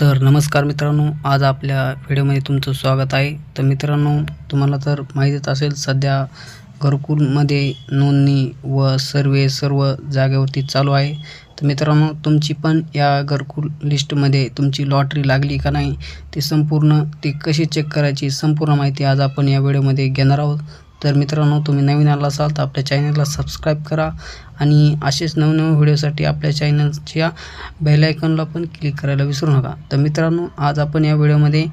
तर नमस्कार मित्रांनो आज आपल्या व्हिडिओमध्ये तुमचं स्वागत आहे. तर मित्रांनो तुम्हाला तर माहीतच असेल सध्या घरकुलमध्ये नोंदणी व सर्वे सर्व जागेवरती चालू आहे. तर मित्रांनो तुमची पण या घरकुल लिस्टमध्ये तुमची लॉटरी लागली का नाही ते संपूर्ण ती कशी चेक करायची संपूर्ण माहिती आज आपण या व्हिडिओमध्ये घेणार आहोत. तर मित्रांनो तुम्ही नवीन आला असाल तर आपल्या चॅनलला सबस्क्राईब करा आणि असेच नवनवीन व्हिडिओसाठी आपल्या चॅनलच्या बेलायकॉनला पण क्लिक करायला विसरू नका. तर मित्रांनो आज आपण या व्हिडिओमध्ये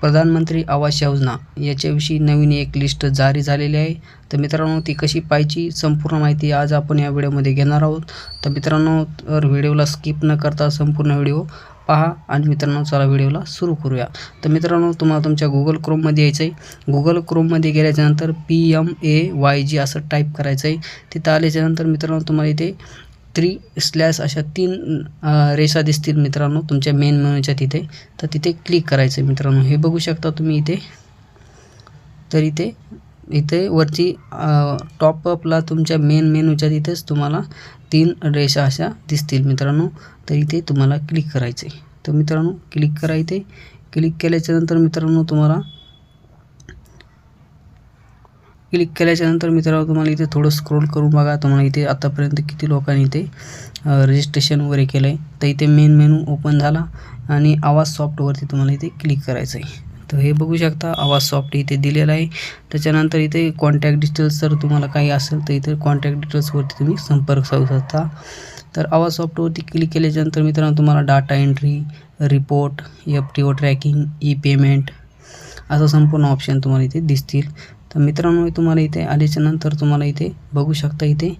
प्रधानमंत्री आवास योजना याच्याविषयी नवीन एक लिस्ट जारी झालेली आहे. तर मित्रांनो ती कशी पाहिजे संपूर्ण माहिती आज आपण या व्हिडिओमध्ये घेणार आहोत. तर मित्रांनो तर व्हिडिओला स्किप न करता संपूर्ण व्हिडिओ पहा आणि मित्रांनो चला व्हिडिओला सुरू करूया. तर मित्रांनो तुम्हाला तुमच्या गुगल क्रोममध्ये यायचं आहे गुगल क्रोममध्ये गेल्याच्यानंतर P M A Y G असं टाईप करायचं आहे तिथं आल्याच्यानंतर मित्रांनो तुम्हाला इथे थ्री स्लॅश अशा तीन रेषा दिसतील मित्रांनो तुमच्या मेन मेनूच्या तिथे. तर तिथे क्लिक करायचं आहे मित्रांनो. हे बघू शकता तुम्ही इथे. तर इथे इथे वरती टॉपअपला तुमच्या मेन मेनूच्या तिथेच तुम्हाला तीन रेषा अशा दिसतील मित्रांनो. तर इथे तुम्हाला क्लिक करायचं आहे तर मित्रांनो क्लिक करा इथे. क्लिक केल्याच्यानंतर मित्रांनो तुम्हाला क्लिक केल्याच्यानंतर मित्रांनो तुम्हाला इथे थोडं स्क्रोल करून बघा. तुम्हाला इथे आतापर्यंत किती लोकांनी इथे रजिस्ट्रेशन वगैरे केलं आहे तर इथे मेन मेनू ओपन झाला आणि आवाज सॉफ्टवरती तुम्हाला इथे क्लिक करायचं आहे तर हे बघू शकता आवाज सॉफ्ट इथे दिलेला आहे. त्याच्यानंतर इथे कॉन्टॅक्ट डिटेल्स जर तुम्हाला काही असेल तर इथे कॉन्टॅक्ट डिटेल्सवरती तुम्ही संपर्क साधू शकता. तर आवाज सॉफ्टवरती क्लिक केल्याच्यानंतर मित्रांनो तुम्हाला data entry report F T O tracking E payment असं संपूर्ण ऑप्शन तुम्हाला इथे दिसतील. तर मित्रांनो तुम्हाला इथे आल्याच्यानंतर तुम्हाला इथे बघू शकता इथे.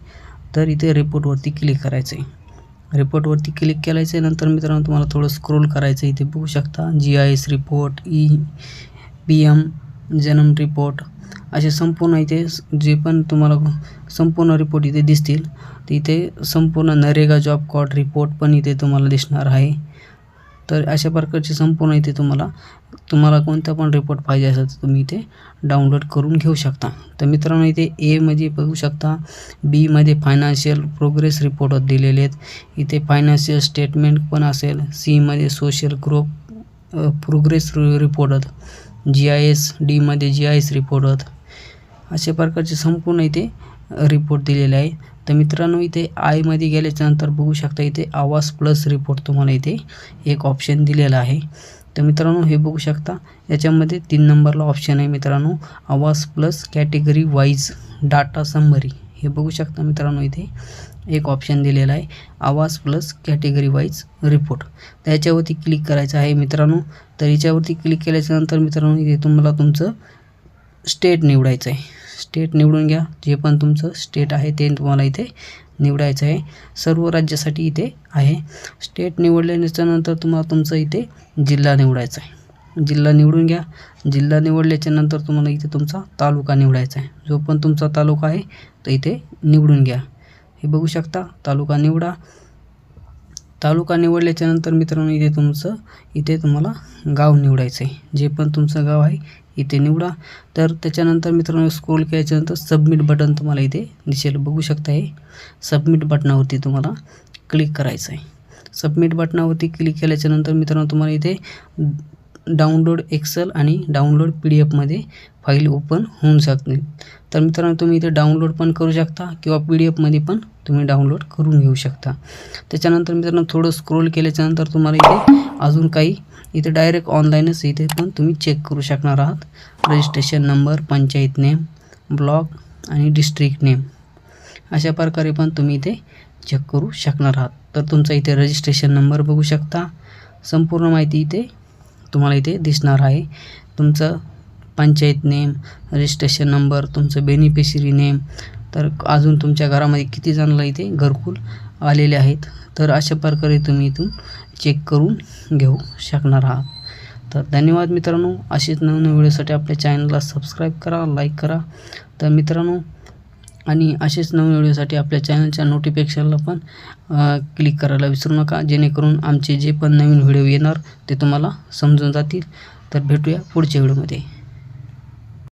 तर इथे रिपोर्टवरती क्लिक करायचं आहे रिपोर्टवरती क्लिक केल्याच्यानंतर मित्रांनो तुम्हाला थोडं स्क्रोल करायचं इथे बघू शकता G I S report E P M जन्म रिपोर्ट असे संपूर्ण इथे जे पण तुम्हाला संपूर्ण रिपोर्ट इथे दिसतील तर इथे संपूर्ण नरेगा जॉब कार्ड रिपोर्ट पण इथे तुम्हाला दिसणार आहे. तर अशा प्रकारचे संपूर्ण इथे तुम्हाला तुम्हाला कोणता पण रिपोर्ट पाहिजे असेल तर तुम्ही इथे डाउनलोड करून घेऊ शकता. तर मित्रांनो इथे एमध्ये बघू शकता बीमध्ये फायनान्शियल प्रोग्रेस रिपोर्ट दिलेले आहेत. इथे फायनान्शियल स्टेटमेंट पण असेल सीमध्ये social group progress report G I S डीमध्ये जी आय एस रिपोर्ट अशा प्रकारचे संपूर्ण इथे रिपोर्ट दिलेला आहे. तर मित्रांनो इथे आयमध्ये गेल्याच्यानंतर बघू शकता इथे आवाज प्लस रिपोर्ट तुम्हाला इथे एक ऑप्शन दिलेला आहे. तर मित्रांनो हे बघू शकता. याच्यामध्ये तीन नंबरला ऑप्शन आहे मित्रांनो. Awaas plus category wise data summary हे बघू शकता मित्रांनो इथे एक ऑप्शन दिलेला आहे. Awaas plus category wise report त्याच्यावरती क्लिक करायचं आहे मित्रांनो. तर याच्यावरती क्लिक केल्याच्यानंतर मित्रांनो इथे तुम्हाला तुमचं स्टेट निवडायचं आहे. स्टेट निवडून घ्या. जे पण तुमचं स्टेट आहे ते तुम्हाला इथे निवडायचं आहे. सर्व राज्यासाठी इथे आहे. स्टेट निवडल्याच्यानंतर तुम्हाला तुमचं इथे जिल्हा निवडायचा आहे. जिल्हा निवडून घ्या. जिल्हा निवडल्याच्यानंतर तुम्हाला इथे तुमचा तालुका निवडायचा आहे. जो पण तुमचा तालुका आहे तो इथे निवडून घ्या. हे बघू शकता तालुका निवडा. तालुका निवडल्याच्यानंतर मित्रांनो इथे तुमचं इथे तुम्हाला गाव निवडायचं आहे. जे पण तुमचं गाव आहे इथे निवडा. तर त्याच्यानंतर मित्रांनो स्क्रोल केल्याच्यानंतर सबमिट बटन तुम्हाला इथे दिसेल. बघू शकता हे सबमिट बटनावरती तुम्हाला क्लिक करायचं आहे सबमिट बटनावरती क्लिक केल्याच्यानंतर मित्रांनो तुम्हाला इथे डाउनलोड एक्सेल आणि डाउनलोड पी डी एफमध्ये फाईल ओपन होऊन शकतील. तर मित्रांनो तुम्ही इथे डाउनलोड पण करू शकता किंवा पी डी एफमध्ये पण तुम्ही डाउनलोड करून घेऊ शकता. त्याच्यानंतर मित्रांनो थोडं स्क्रोल केल्याच्यानंतर तुम्हाला इथे अजून काही इथे डायरेक्ट ऑनलाईनच इथे पण तुम्ही चेक करू शकणार आहात. Registration number panchayat name block आणि डिस्ट्रिक्ट नेम अशा प्रकारे पण तुम्ही इथे चेक करू शकणार आहात. तर तुमचा इथे रजिस्ट्रेशन नंबर बघू शकता. संपूर्ण माहिती इथे तुम्हाला इथे दिसणार आहे. तुमचं पंचायत नेम रजिस्ट्रेशन नंबर तुमचं बेनिफिशरी नेम तर अजून तुमच्या घरामध्ये किती जणांना इथे घरकुल आलेले आहेत. तर अशा प्रकारे तुम्ही इथून चेक करून घेऊ शकणार आहात. तर धन्यवाद मित्रांनो. असेच नवीन व्हिडिओसाठी आपल्या चॅनलला सबस्क्राईब करा लाईक करा. तर मित्रांनो आणि असेच नवीन व्हिडिओसाठी आपल्या चॅनलच्या नोटिफिकेशनला पण क्लिक करायला विसरू नका. जेणेकरून आमचे जे पण नवीन व्हिडिओ येणार ते तुम्हाला समजून जातील. तर भेटूया पुढच्या व्हिडिओमध्ये.